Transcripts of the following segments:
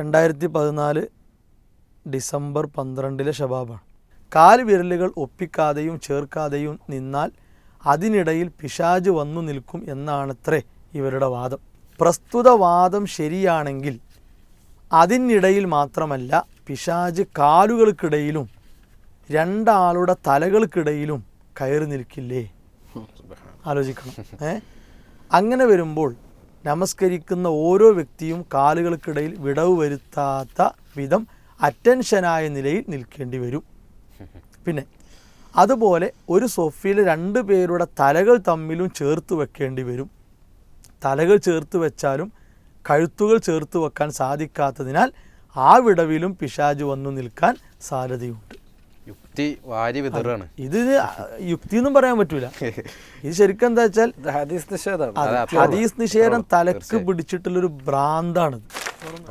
രണ്ടായിരത്തി പതിനാല് ഡിസംബർ പന്ത്രണ്ടിലെ ഷബാബാണ്. കാൽ വിരലുകൾ ഒപ്പിക്കാതെയും ചേർക്കാതെയും നിന്നാൽ അതിനിടയിൽ പിശാജ് വന്നു നിൽക്കും എന്നാണത്രേ ഇവരുടെ വാദം. പ്രസ്തുത വാദം ശരിയാണെങ്കിൽ അതിനിടയിൽ മാത്രമല്ല പിശാജ് കാലുകൾക്കിടയിലും രണ്ടാളുടെ തലകൾക്കിടയിലും കയറി നിൽക്കില്ലേ? ആലോചിക്കണം. ഏ? അങ്ങനെ വരുമ്പോൾ നമസ്കരിക്കുന്ന ഓരോ വ്യക്തിയും കാലുകൾക്കിടയിൽ വിടവ് വരുത്താത്ത വിധം അറ്റൻഷനായ നിലയിൽ നിൽക്കേണ്ടി വരും. പിന്നെ അതുപോലെ ഒരു സൊഫയിൽ രണ്ട് പേരുടെ തലകൾ തമ്മിലും ചേർത്ത് വെക്കേണ്ടി വരും. തലകൾ ചേർത്ത് വെച്ചാലും കഴുത്തുകൾ ചേർത്ത് വെക്കാൻ സാധിക്കാത്തതിനാൽ ആ വിടവിലും പിശാജ് വന്നു നിൽക്കാൻ സാധ്യതയുണ്ട്. യുക്തി വാരി വിതറാണ്. ഇത് യുക്തി എന്നും പറയാൻ പറ്റൂല. ഇത് ശരിക്കും എന്താ വെച്ചാൽ ഹദീസ് നിഷേധമാണ്. ഹദീസ് നിഷേധം തലക്ക് പിടിച്ചിട്ടുള്ളൊരു ഭ്രാന്താണ്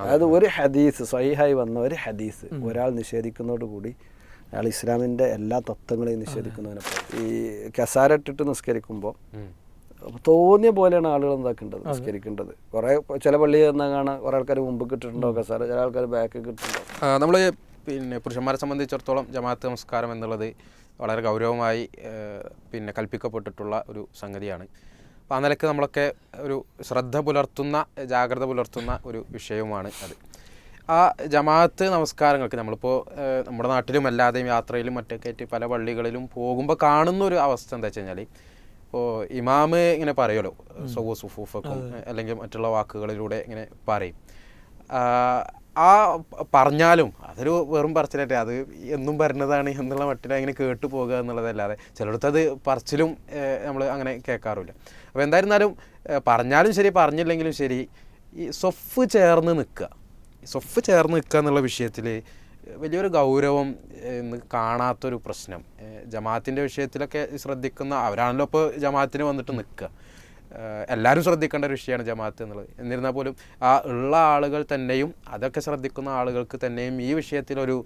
അതായത് ഒരു ഹദീസ് സ്വൈഹായി വന്ന ഒരു ഹദീസ് ഒരാൾ നിഷേധിക്കുന്നതോടുകൂടി അയാൾ ഇസ്ലാമിന്റെ എല്ലാ തത്വങ്ങളെയും നിഷേധിക്കുന്നതിനെ ഈ കസാര ഇട്ടിട്ട് നിസ്കരിക്കുമ്പോൾ തോന്നിയ പോലെയാണ് ആളുകൾ എന്താക്കേണ്ടത്? നിസ്കരിക്കേണ്ടത്. കുറേ ചില പള്ളി എന്നാൽ കാണാൻ കുറേ ആൾക്കാർ മുമ്പ് കിട്ടിട്ടുണ്ടോ? കസാര ചില ആൾക്കാർ ബാക്ക് കിട്ടുന്നുണ്ടോ നമ്മൾ പിന്നെ പുരുഷന്മാരെ സംബന്ധിച്ചിടത്തോളം ജമാഅത്ത് നമസ്കാരം എന്നുള്ളത് വളരെ ഗൗരവമായി പിന്നെ കൽപ്പിക്കപ്പെട്ടിട്ടുള്ള ഒരു സംഗതിയാണ്. അപ്പോൾ ആ നിലയ്ക്ക് നമ്മളൊക്കെ ഒരു ശ്രദ്ധ പുലർത്തുന്ന ജാഗ്രത പുലർത്തുന്ന ഒരു വിഷയവുമാണ് അത്. ആ ജമാഅത്ത് നമസ്കാരങ്ങൾക്ക് നമ്മളിപ്പോൾ നമ്മുടെ നാട്ടിലും അല്ലാതെയും യാത്രയിലും മറ്റൊക്കെ ആയിട്ട് പല പള്ളികളിലും പോകുമ്പോൾ കാണുന്ന ഒരു അവസ്ഥ എന്താ വെച്ച് കഴിഞ്ഞാൽ ഇപ്പോൾ ഇമാമ് ഇങ്ങനെ പറയുമല്ലോ സൊവു സുഫൂഫക്കും അല്ലെങ്കിൽ മറ്റുള്ള വാക്കുകളിലൂടെ ഇങ്ങനെ പറയും. ആ, പറഞ്ഞാലും അതൊരു വെറും പറച്ചിലായിട്ട് അത് എന്നും പറഞ്ഞതാണ് എന്നുള്ള മട്ടിൽ അങ്ങനെ കേട്ടു പോകുക എന്നുള്ളതല്ലാതെ ചിലയിടത്ത് അത് പറച്ചിലും നമ്മൾ അങ്ങനെ കേൾക്കാറില്ല അപ്പോൾ എന്തായിരുന്നാലും പറഞ്ഞാലും ശരി പറഞ്ഞില്ലെങ്കിലും ശരി ഈ സൊഫ് ചേർന്ന് നിൽക്കുക സൊഫ് ചേർന്ന് നിൽക്കുക എന്നുള്ള വിഷയത്തിൽ വലിയൊരു ഗൗരവം ഇന്ന് കാണാത്തൊരു പ്രശ്നം. ജമാഅത്തിന്റെ വിഷയത്തിലൊക്കെ ശ്രദ്ധിക്കുന്ന അവരാണല്ലോ ഇപ്പോൾ ജമാഅത്തിന് വന്നിട്ട് നിൽക്കുക എല്ലാവരും ശ്രദ്ധിക്കേണ്ട ഒരു വിഷയമാണ് ജമാഅത്ത് എന്നുള്ളത്. എന്നിരുന്നാൽ പോലും ആ ഉള്ള ആളുകൾ തന്നെയും അതൊക്കെ ശ്രദ്ധിക്കുന്ന ആളുകൾക്ക് തന്നെയും ഈ വിഷയത്തിലൊരു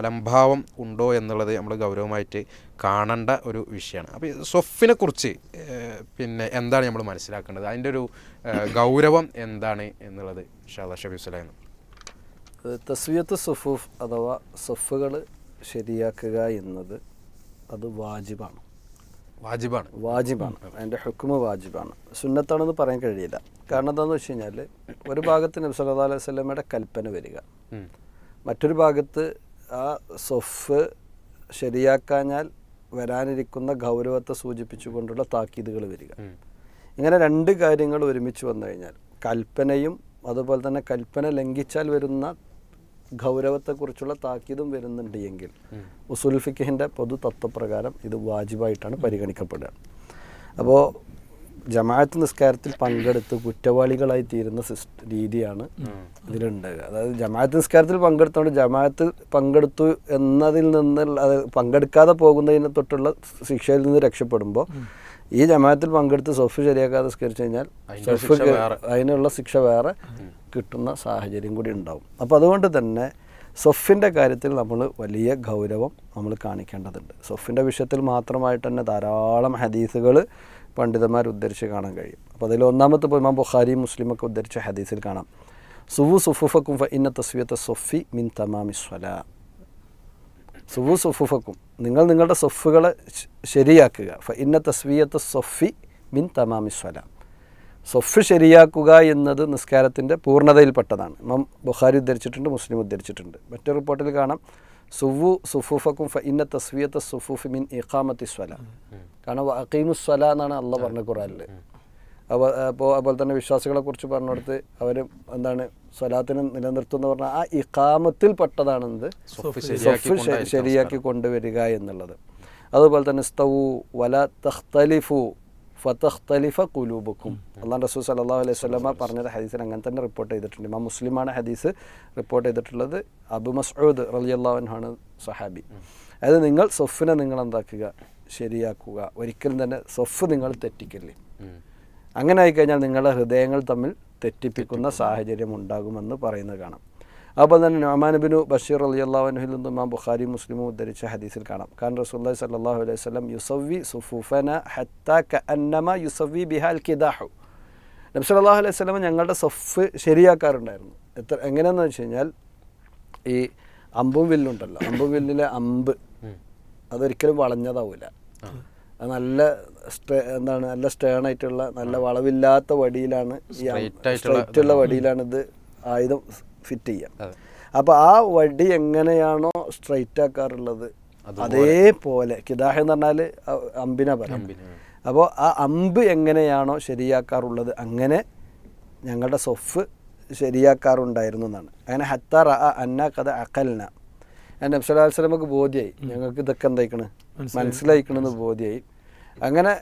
അലംഭാവം ഉണ്ടോ എന്നുള്ളത് നമ്മൾ ഗൗരവമായിട്ട് കാണേണ്ട ഒരു വിഷയമാണ്. അപ്പോൾ സൊഫിനെ കുറിച്ച് പിന്നെ എന്താണ് നമ്മൾ മനസ്സിലാക്കേണ്ടത്? അതിന്റെ ഒരു ഗൗരവം എന്താണ് എന്നുള്ളത് ഷാദ ഷബീബ് സുലൈം തസ്വിയത്ത് സുഫൂഫ് അഥവാ സൊഫുകൾ ശരിയാക്കുക എന്നത് അത് വാജിബാണ്. വാജിബാണ്. വാജിബാണ്. അതിന്റെ ഹുക്കുമ് വാജിബാണ്. സുന്നത്താണെന്ന് പറയാൻ കഴിയില്ല. കാരണം എന്താണെന്ന് വെച്ച് കഴിഞ്ഞാൽ ഒരു ഭാഗത്ത് നബി സല്ലല്ലാഹു അലൈഹി സ്വലമയുടെ കൽപ്പന വരിക. മറ്റൊരു ഭാഗത്ത് ആ സൊഫ് ശരിയാക്കാഞ്ഞാൽ വരാനിരിക്കുന്ന ഗൗരവത്തെ സൂചിപ്പിച്ചുകൊണ്ടുള്ള താക്കീതുകൾ വരിക. ഇങ്ങനെ രണ്ട് കാര്യങ്ങൾ ഒരുമിച്ച് വന്നു കഴിഞ്ഞാൽ കൽപ്പനയും അതുപോലെ തന്നെ കൽപ്പന ലംഘിച്ചാൽ വരുന്ന ഗൗരവത്തെക്കുറിച്ചുള്ള താക്കീതും വരുന്നുണ്ട് എങ്കിൽ ഉസുൽ ഫിഖിന്റെ പൊതു തത്വപ്രകാരം ഇത് വാജിബായിട്ടാണ് പരിഗണിക്കപ്പെടുക. അപ്പോൾ ജമാഅത്ത് നിസ്കാരത്തിൽ പങ്കെടുത്ത് കുറ്റവാളികളായി തീരുന്ന രീതിയാണ് ഇതിലുണ്ടാകുക അതായത് ജമാഅത്ത് നിസ്കാരത്തിൽ പങ്കെടുത്തുകൊണ്ട് ജമാഅത്ത് പങ്കെടുത്തു എന്നതിൽ നിന്ന് അത് പങ്കെടുക്കാതെ പോകുന്നതിനെ തൊട്ടുള്ള ശിക്ഷയിൽ നിന്ന് രക്ഷപ്പെടുമ്പോൾ ഈ ജമാഅത്തിൽ പങ്കെടുത്ത് സൊഫ് ശരിയാക്കാതെ നിസ്കരിച്ചു കഴിഞ്ഞാൽ സൊഫ് അതിനുള്ള ശിക്ഷ വേറെ. കിട്ടുന്ന സാഹചര്യം കൂടി ഉണ്ടാവും. അപ്പോൾ അതുകൊണ്ട് തന്നെ സൊഫിന്റെ കാര്യത്തിൽ നമ്മൾ വലിയ ഗൗരവം നമ്മൾ കാണിക്കേണ്ടതുണ്ട്. സൊഫിന്റെ വിഷയത്തിൽ മാത്രമായിട്ട് തന്നെ ധാരാളം ഹദീസുകൾ പണ്ഡിതന്മാർ ഉദ്ധരിച്ച് കാണാൻ കഴിയും. അപ്പോൾ അതിൽ ഒന്നാമത്തെ ഇപ്പോൾ ഇമാം ബുഖാരി മുസ്ലിമൊക്കെ ഉദ്ധരിച്ച ഹദീസിൽ കാണാം. സുവു സുഫുഫക്കും ഇന്ന തസ്വിയത്തെ സൊഫി മിൻ തമാമി സ്വലാ. സുവു സുഫുഫക്കും നിങ്ങൾ നിങ്ങളുടെ സൊഫുകളെ ശരിയാക്കുക. ഇന്ന തസ്വിയത്ത് സൊഫി മിൻ തമാമി സ്വലാം. സൊഫ് ശരിയാക്കുക എന്നത് നിസ്കാരത്തിന്റെ പൂർണതയിൽപ്പെട്ടതാണ്. ഇമാം ബുഖാരി ഉദ്ധരിച്ചിട്ടുണ്ട് മുസ്ലിം ഉദ്ധരിച്ചിട്ടുണ്ട്. മറ്റൊരു റിപ്പോർട്ടിൽ കാണാം സുവു സുഫൂഫക്കും ഫ ഇന്ന തസ്വിയത്ത് സുഫുഫ് മിൻ ഇഖാമത്തി സ്വല. കാരണം അക്കീമു സ്വല എന്നാണ് അള്ള പറഞ്ഞ ഖുറാനിൽ അപ്പോൾ അപ്പോൾ അതുപോലെ തന്നെ വിശ്വാസികളെ കുറിച്ച് പറഞ്ഞെടുത്ത് അവർ എന്താണ് സ്വലാത്തിന് നിലനിർത്തും എന്ന് പറഞ്ഞാൽ ആ ഇഖാമത്തിൽ ശരിയാക്കി ശരിയാക്കി കൊണ്ടുവരിക എന്നുള്ളത്. അതുപോലെ തന്നെ സ്തവു വല തഖ്തലിഫു ഫതഖ്തലിഫ കുലൂബക്കും അള്ളാഹ് റസൂൽ സല്ലല്ലാഹു അലൈഹി വസല്ലമ പറഞ്ഞത് ഹദീസിൽ അങ്ങനെ തന്നെ റിപ്പോർട്ട് ചെയ്തിട്ടുണ്ട്. ഇമാം മുസ്ലിമാണ് ഹദീസ് റിപ്പോർട്ട് ചെയ്തിട്ടുള്ളത്. അബു മസ്ഊദ് ആണ് സഹാബി അതായത് നിങ്ങൾ സൊഫിനെ നിങ്ങൾ എന്താക്കുക? ശരിയാക്കുക. ഒരിക്കലും തന്നെ സൊഫ് നിങ്ങൾ തെറ്റിക്കല്ലേ. അങ്ങനെ ആയിക്കഴിഞ്ഞാൽ നിങ്ങളുടെ ഹൃദയങ്ങൾ തമ്മിൽ തെറ്റിപ്പിക്കുന്ന സാഹചര്യം ഉണ്ടാകുമെന്ന് പറയുന്നത് കാണാം. അതുപോലെ തന്നെ നൊമാനബിനു ബഷീർ അലി അള്ളാഹുനുഹിൽ നിന്നും ഇമാം ബുഖാരി മുസ്ലിമും ഉദ്ധരിച്ച ഹദീസിൽ കാണാം. ഖാൻ റസൂല്ലി സല്ലാഹു അലൈഹി വസല്ലം യുസവി സുഫുഫന ഹത്ത കന്നമ യുസവി ബിഹാൽ കിദാഹു. നബി അള്ളാഹു അലൈഹി സ്വലം ഞങ്ങളുടെ സഫ് ശരിയാക്കാറുണ്ടായിരുന്നു. എത്ര എങ്ങനെയെന്ന് വെച്ച് കഴിഞ്ഞാൽ ഈ അമ്പും വില്ലുണ്ടല്ലോ അമ്പും വില്ലിലെ അമ്പ് അതൊരിക്കലും വളഞ്ഞതാവില്ല അത് നല്ല സ്റ്റേ എന്താണ് നല്ല സ്റ്റേൺ ആയിട്ടുള്ള നല്ല വളവില്ലാത്ത വടിയിലാണ് ഈ സ്ട്രൈറ്റുള്ള ആയിട്ടുള്ള സ്ട്രൈറ്റ് ഉള്ള വടിയിലാണ് ഇത് ആയുധം ഫിറ്റ് ചെയ്യാം. അപ്പോൾ ആ വടി എങ്ങനെയാണോ സ്ട്രൈറ്റ് ആക്കാറുള്ളത് അതേപോലെ. കിദാഹ് എന്ന് പറഞ്ഞാൽ അമ്പിനാ പറയാം. അപ്പോൾ ആ അമ്പ് എങ്ങനെയാണോ ശരിയാക്കാറുള്ളത് അങ്ങനെ ഞങ്ങളുടെ സൊഫ് ശരിയാക്കാറുണ്ടായിരുന്നു എന്നാണ്. അങ്ങനെ ഹത്താറ അന്ന കഥ അക്കലിന എന്റെ നബ്സലാസ്ലമക്ക് ബോധ്യമായി ഞങ്ങൾക്ക് ഇതൊക്കെ എന്തായിക്കണ്? മനസ്സിലായിക്കണെന്ന് ബോധ്യമായി അങ്ങനെ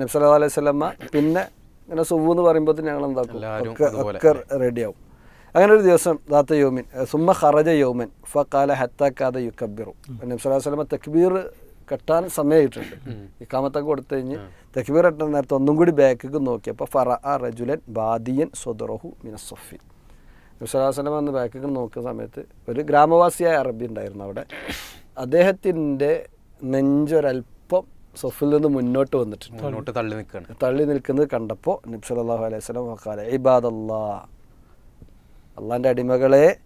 നബ്സല്ലാ അലൈഹി സ്വലമ്മ പിന്നെ ഇങ്ങനെ സുവു എന്ന് പറയുമ്പോൾ ഞങ്ങൾ എന്താക്കും ഒക്കെ. ഒക്കെ റെഡിയാവും അങ്ങനെ ഒരു ദിവസം ദാത്ത യോമിൻ സുമ ഖറജ യോമൻ ഫക്കാല ഹത്താക്കാത യു നബ്സല്ലാ സ്വലമ തക്ബീർ കെട്ടാൻ സമയമായിട്ടുണ്ട് ഇക്കാമത്തൊക്കെ കൊടുത്തു കഴിഞ്ഞ് തക്ബീർ കെട്ടാൻ നേരത്തെ ഒന്നും കൂടി ബാക്കിക്ക് നോക്കിയപ്പോൾ ഫറ ആ റജുലൻ ബാദിയൻ സ്വദറഹു മിനസൊഫി നബ്സലാസ്ലം അന്ന് ബാക്കിക്ക് നോക്കുന്ന സമയത്ത് ഒരു ഗ്രാമവാസിയായ അറബി ഉണ്ടായിരുന്നു അവിടെ. അദ്ദേഹത്തിന്റെ നെഞ്ചൊരൽപ്പം സൊഫിൽ നിന്ന് മുന്നോട്ട് വന്നിട്ടുണ്ട്. തള്ളി നിൽക്കുന്നത് കണ്ടപ്പോൾ നബി സല്ലല്ലാഹു അലൈഹി സ്വലം ഇബാദല്ലാ അള്ളാന്റെ അടിമകളെ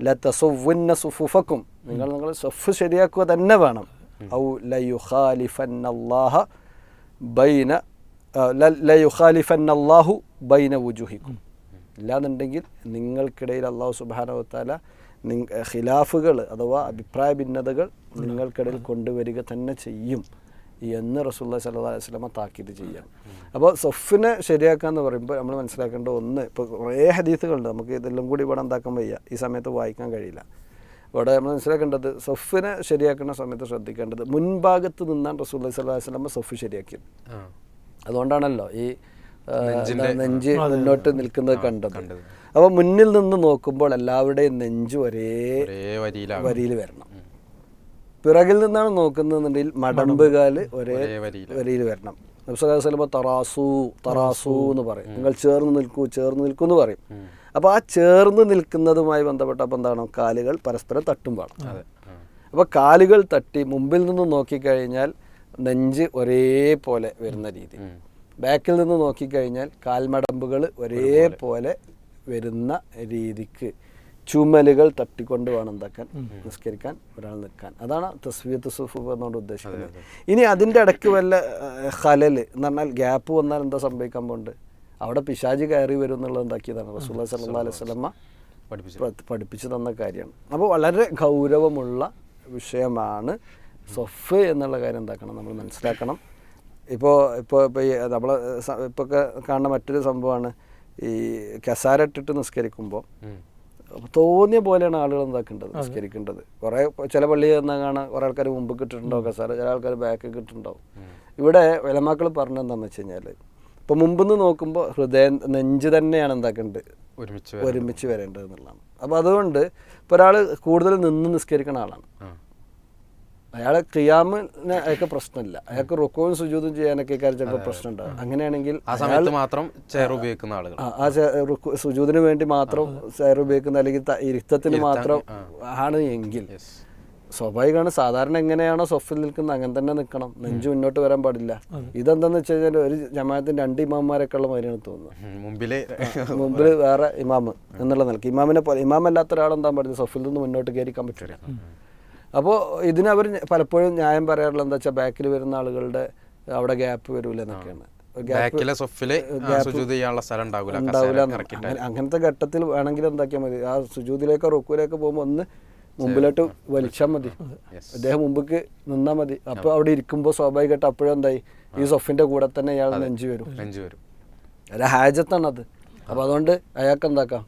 ലതസുവ്വുന്ന സുഫുഫക്കും. നിങ്ങൾ നിങ്ങൾ സഫ് ശരിയാക്കുക തന്നെ വേണം. ഔ ലയുഖാലിഫന്നല്ലാഹ ബൈന ല- ബൈന വുജുഹിക്കും. ഇല്ലാന്നുണ്ടെങ്കിൽ നിങ്ങൾക്കിടയിൽ അള്ളാഹു സുബാനവത്താല ഖിലാഫുകൾ അഥവാ അഭിപ്രായ ഭിന്നതകൾ നിങ്ങൾക്കിടയിൽ കൊണ്ടുവരിക തന്നെ ചെയ്യും. എന്ന് റസൂല്ലാ സല്ലാ അലൈഹി സ്വലമ താക്കീത് ചെയ്യാം. അപ്പോൾ സൊഫിനെ ശരിയാക്കുക എന്ന് പറയുമ്പോൾ നമ്മൾ മനസ്സിലാക്കേണ്ട ഒന്ന് ഇപ്പോൾ കുറേ ഹദീസുകളുണ്ട്. നമുക്ക് ഇതെല്ലാം കൂടി ഇവിടെ എന്താക്കാൻ വയ്യ. ഈ സമയത്ത് വായിക്കാൻ കഴിയില്ല. ഇവിടെ നമ്മൾ മനസ്സിലാക്കേണ്ടത് സൊഫിനെ ശരിയാക്കുന്ന സമയത്ത് ശ്രദ്ധിക്കേണ്ടത് മുൻഭാഗത്ത് നിന്നാണ് റസൂല്ലാ സല്ലാ അലൈഹി സ്വലമ സൊഫ് ശരിയാക്കിയത്. ആ. അതുകൊണ്ടാണല്ലോ ഈ നെഞ്ച് മുന്നോട്ട് നിൽക്കുന്നത് കണ്ടത്. അപ്പൊ അപ്പോൾ മുന്നിൽ നിന്ന് നോക്കുമ്പോൾ എല്ലാവരുടെയും നെഞ്ച് ഒരേ വരിയിൽ വരണം. പിറകിൽ നിന്നാണ് നോക്കുന്നതെന്നുണ്ടെങ്കിൽ മടമ്പുകാൽ ഒരേ ഒരേ വരിയിൽ വരണം. നബ്സലാസ്ലമ തറാസു തറാസു എന്ന് പറയും. നിങ്ങൾ ചേർന്ന് നിൽക്കൂ ചേർന്ന് നിൽക്കൂ എന്ന് പറയും. അപ്പോൾ ആ ചേർന്ന് നിൽക്കുന്നതുമായി ബന്ധപ്പെട്ടപ്പോൾ എന്താണ്? കാലുകൾ പരസ്പരം തട്ടും വേണം അതെ. അപ്പോൾ കാലുകൾ തട്ടി മുമ്പിൽ നിന്ന് നോക്കിക്കഴിഞ്ഞാൽ നെഞ്ച് ഒരേപോലെ വരുന്ന രീതി. ബാക്കിൽ നിന്ന് നോക്കിക്കഴിഞ്ഞാൽ കാൽമടമ്പുകൾ ഒരേപോലെ വരുന്ന രീതിക്ക്. ചുമലുകൾ തട്ടിക്കൊണ്ട് വേണം എന്താക്കാൻ നിസ്കരിക്കാൻ ഒരാൾ നിൽക്കാൻ. അതാണ് തസ്വീത്ത് സുഫ് എന്നുകൊണ്ട് ഉദ്ദേശിക്കുന്നത്. ഇനി അതിന്റെ ഇടയ്ക്ക് വല്ല ഹലൽ എന്ന് പറഞ്ഞാൽ ഗ്യാപ്പ് വന്നാൽ എന്താ സംഭവിക്കാൻ പോകുന്നുണ്ട് അവിടെ പിശാജ് കയറി വരും എന്നുള്ളത് എന്താക്കിയതാണ്? റസൂല സല്ലാ അലൈഹി സ്വലമ്മ പഠിപ്പിച്ചു തന്ന കാര്യമാണ്. അപ്പോൾ വളരെ ഗൗരവമുള്ള വിഷയമാണ് സൊഫ് എന്നുള്ള കാര്യം എന്താക്കണം? നമ്മൾ മനസ്സിലാക്കണം. ഇപ്പോൾ ഇപ്പോൾ ഇപ്പോൾ ഈ നമ്മൾ ഇപ്പോൾ കാണുന്ന മറ്റൊരു സംഭവമാണ് ഈ കസാര ഇട്ടിട്ട് നിസ്കരിക്കുമ്പോൾ. തോന്നിയ പോലെയാണ് ആളുകൾ എന്താക്കേണ്ടത് നിസ്കരിക്കേണ്ടത്. കുറേ ചില പള്ളി എന്നാൽ കാണാൻ കുറേ ആൾക്കാർ മുമ്പ് കിട്ടിട്ടുണ്ടാവും കസാര ചില ആൾക്കാർ ബാക്ക് കിട്ടിട്ടുണ്ടാവും. ഇവിടെ വിലമാക്കൾ പറഞ്ഞെന്താണെന്ന് വെച്ച് കഴിഞ്ഞാൽ ഇപ്പോൾ മുമ്പെന്ന് നോക്കുമ്പോൾ ഹൃദയം നെഞ്ച് തന്നെയാണ് എന്താക്കേണ്ടത്? ഒരുമിച്ച്. ഒരുമിച്ച് വരേണ്ടത് എന്നുള്ളതാണ്. അപ്പോൾ അതുകൊണ്ട് ഇപ്പോൾ ഒരാൾ കൂടുതൽ നിന്ന് നിസ്കരിക്കുന്ന ആളാണ്. അയാളെ ക്രിയാമിന് അയാൾക്ക് പ്രശ്നമില്ല. അയാൾക്ക് റുക്കോവും സുജൂതും ചെയ്യാനൊക്കെ കാര്യം ചിലപ്പോൾ പ്രശ്നം ഉണ്ടാകും അങ്ങനെയാണെങ്കിൽ ആ സമയത്ത് മാത്രം ചെയർ ഉപയോഗിക്കുന്ന ആളുകൾ ആ- സുജൂദിന് വേണ്ടി മാത്രം ചെയർ ഉപയോഗിക്കുന്ന അല്ലെങ്കിൽ ഇരുത്തത്തിന് മാത്രം ആണ് എങ്കിൽ സ്വാഭാവികമാണ്. സാധാരണ എങ്ങനെയാണോ സൊഫിൽ നിൽക്കുന്നത് അങ്ങനെ തന്നെ നിൽക്കണം. നെഞ്ച് മുന്നോട്ട് വരാൻ പാടില്ല. ഇതെന്താന്ന് വെച്ച് കഴിഞ്ഞാൽ ഒരു ജമാഅത്തിന് രണ്ട് ഇമാമ്മാരൊക്കെ ഉള്ള മാതിരിയാണ് തോന്നുന്നത്. മുമ്പിൽ മുമ്പിൽ വേറെ ഇമാമ് എന്നുള്ള നിലയ്ക്ക് ഇമാമിനെ പോലെ ഇമാമല്ലാത്ത ഒരാളെന്താ പാടില്ല. സൊഫിൽ നിന്ന് മുന്നോട്ട് കയറിക്കാൻ പറ്റില്ല. അപ്പോൾ ഇതിനവർ പലപ്പോഴും ന്യായം പറയാറുള്ള എന്താ വെച്ചാൽ ബാക്കിൽ വരുന്ന ആളുകളുടെ അവിടെ ഗ്യാപ്പ് വരൂല എന്നൊക്കെയാണ്. ഉണ്ടാവില്ല അങ്ങനത്തെ ഘട്ടത്തിൽ വേണമെങ്കിൽ എന്താക്കിയാൽ മതി. ആ സുജൂതിലേക്കോ റുക്കൂലേക്കോ പോകുമ്പോൾ ഒന്ന് മുമ്പിലോട്ട് വലിച്ചാൽ മതി. അദ്ദേഹം മുമ്പേക്ക് നിന്നാൽ മതി. അപ്പോൾ അവിടെ ഇരിക്കുമ്പോൾ സ്വാഭാവികമായിട്ട് അപ്പോഴെന്തായി ഈ സൊഫിന്റെ കൂടെ തന്നെ ഇയാൾ നെഞ്ചു വരും. നെഞ്ചു വരും. അല്ല ഹാജത്താണ് അത്. അപ്പോൾ അതുകൊണ്ട് അയാൾക്ക് എന്താക്കാം?